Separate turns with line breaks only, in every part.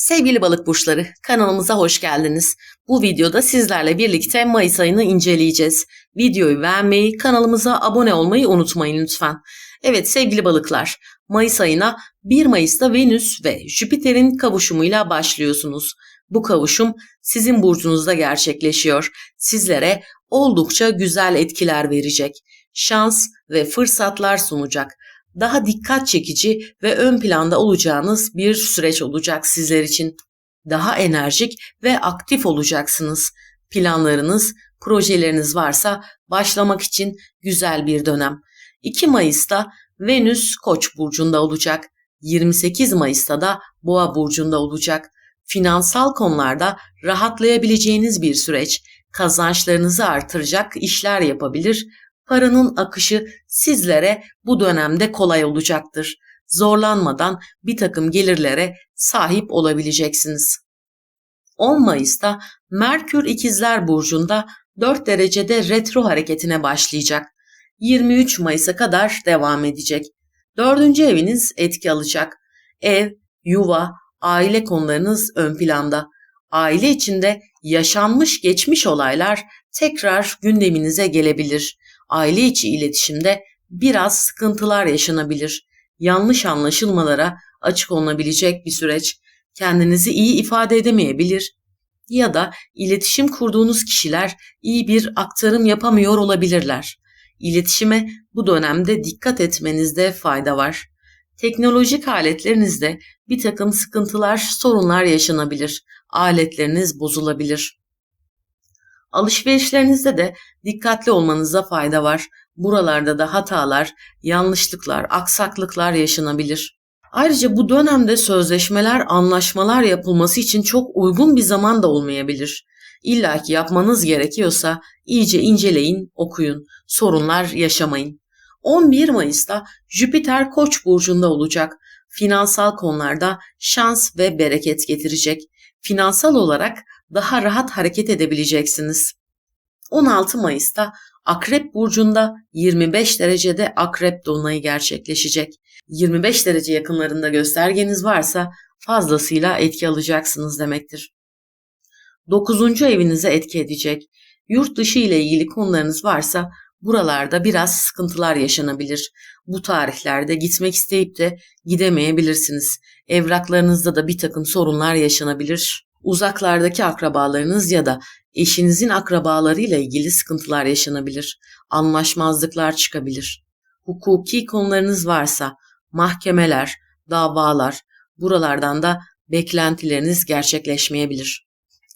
Sevgili balık burçları, kanalımıza hoş geldiniz. Bu videoda sizlerle birlikte Mayıs ayını inceleyeceğiz. Videoyu beğenmeyi, kanalımıza abone olmayı unutmayın lütfen. Evet sevgili balıklar, Mayıs ayına 1 Mayıs'ta Venüs ve Jüpiter'in kavuşumuyla başlıyorsunuz. Bu kavuşum sizin burcunuzda gerçekleşiyor. Sizlere oldukça güzel etkiler verecek. Şans ve fırsatlar sunacak daha dikkat çekici ve ön planda olacağınız bir süreç olacak sizler için. Daha enerjik ve aktif olacaksınız. Planlarınız, projeleriniz varsa başlamak için güzel bir dönem. 2 Mayıs'ta Venüs Koç burcunda olacak. 28 Mayıs'ta da Boğa burcunda olacak. Finansal konularda rahatlayabileceğiniz bir süreç, kazançlarınızı artıracak işler yapabilir, paranın akışı sizlere bu dönemde kolay olacaktır. Zorlanmadan bir takım gelirlere sahip olabileceksiniz. 10 Mayıs'ta Merkür İkizler Burcu'nda 4 derecede retro hareketine başlayacak. 23 Mayıs'a kadar devam edecek. Dördüncü eviniz etki alacak. Ev, yuva, aile konularınız ön planda. Aile içinde yaşanmış geçmiş olaylar tekrar gündeminize gelebilir aile içi iletişimde biraz sıkıntılar yaşanabilir. Yanlış anlaşılmalara açık olunabilecek bir süreç. Kendinizi iyi ifade edemeyebilir ya da iletişim kurduğunuz kişiler iyi bir aktarım yapamıyor olabilirler. İletişime bu dönemde dikkat etmenizde fayda var. Teknolojik aletlerinizde bir takım sıkıntılar, sorunlar yaşanabilir. Aletleriniz bozulabilir. Alışverişlerinizde de dikkatli olmanıza fayda var. Buralarda da hatalar, yanlışlıklar, aksaklıklar yaşanabilir. Ayrıca bu dönemde sözleşmeler, anlaşmalar yapılması için çok uygun bir zaman da olmayabilir. İlla ki yapmanız gerekiyorsa iyice inceleyin, okuyun, sorunlar yaşamayın. 11 Mayıs'ta Jüpiter Koç burcunda olacak. Finansal konularda şans ve bereket getirecek. Finansal olarak daha rahat hareket edebileceksiniz. 16 Mayıs'ta Akrep Burcu'nda 25 derecede Akrep Dolunayı gerçekleşecek. 25 derece yakınlarında göstergeniz varsa fazlasıyla etki alacaksınız demektir. 9. evinize etki edecek. Yurt dışı ile ilgili konularınız varsa buralarda biraz sıkıntılar yaşanabilir. Bu tarihlerde gitmek isteyip de gidemeyebilirsiniz. Evraklarınızda da bir takım sorunlar yaşanabilir uzaklardaki akrabalarınız ya da eşinizin akrabalarıyla ilgili sıkıntılar yaşanabilir, anlaşmazlıklar çıkabilir. Hukuki konularınız varsa mahkemeler, davalar, buralardan da beklentileriniz gerçekleşmeyebilir.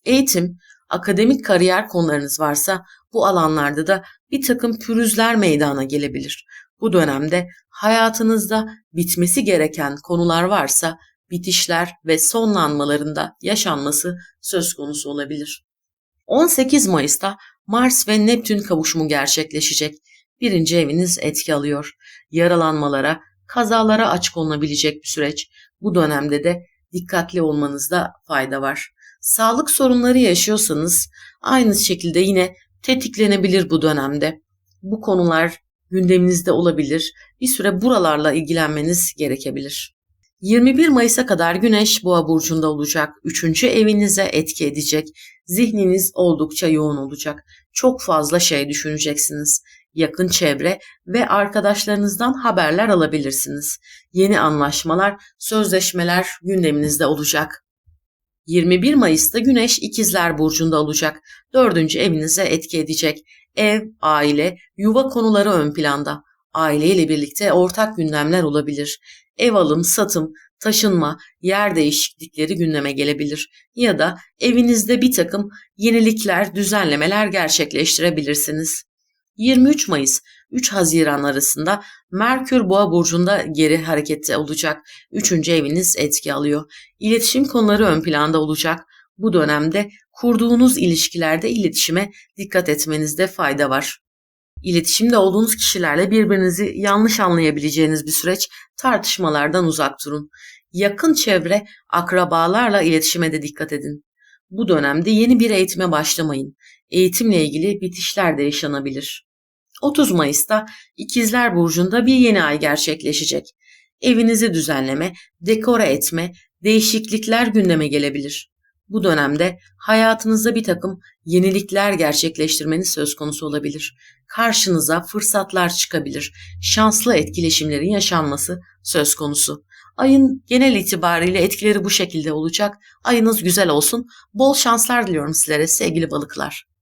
Eğitim, akademik kariyer konularınız varsa bu alanlarda da bir takım pürüzler meydana gelebilir. Bu dönemde hayatınızda bitmesi gereken konular varsa bitişler ve sonlanmalarında yaşanması söz konusu olabilir. 18 Mayıs'ta Mars ve Neptün kavuşumu gerçekleşecek. Birinci eviniz etki alıyor. Yaralanmalara, kazalara açık olunabilecek bir süreç. Bu dönemde de dikkatli olmanızda fayda var. Sağlık sorunları yaşıyorsanız aynı şekilde yine tetiklenebilir bu dönemde. Bu konular gündeminizde olabilir. Bir süre buralarla ilgilenmeniz gerekebilir. 21 Mayıs'a kadar Güneş Boğa burcunda olacak. Üçüncü evinize etki edecek. Zihniniz oldukça yoğun olacak. Çok fazla şey düşüneceksiniz. Yakın çevre ve arkadaşlarınızdan haberler alabilirsiniz. Yeni anlaşmalar, sözleşmeler gündeminizde olacak. 21 Mayıs'ta Güneş İkizler Burcu'nda olacak. Dördüncü evinize etki edecek. Ev, aile, yuva konuları ön planda. Aileyle birlikte ortak gündemler olabilir ev alım, satım, taşınma, yer değişiklikleri gündeme gelebilir ya da evinizde bir takım yenilikler, düzenlemeler gerçekleştirebilirsiniz. 23 Mayıs 3 Haziran arasında Merkür Boğa burcunda geri harekette olacak. Üçüncü eviniz etki alıyor. İletişim konuları ön planda olacak. Bu dönemde kurduğunuz ilişkilerde iletişime dikkat etmenizde fayda var iletişimde olduğunuz kişilerle birbirinizi yanlış anlayabileceğiniz bir süreç tartışmalardan uzak durun. Yakın çevre, akrabalarla iletişime de dikkat edin. Bu dönemde yeni bir eğitime başlamayın. Eğitimle ilgili bitişler de yaşanabilir. 30 Mayıs'ta İkizler Burcu'nda bir yeni ay gerçekleşecek. Evinizi düzenleme, dekora etme, değişiklikler gündeme gelebilir. Bu dönemde hayatınızda bir takım yenilikler gerçekleştirmeniz söz konusu olabilir. Karşınıza fırsatlar çıkabilir. Şanslı etkileşimlerin yaşanması söz konusu. Ayın genel itibariyle etkileri bu şekilde olacak. Ayınız güzel olsun. Bol şanslar diliyorum sizlere sevgili balıklar.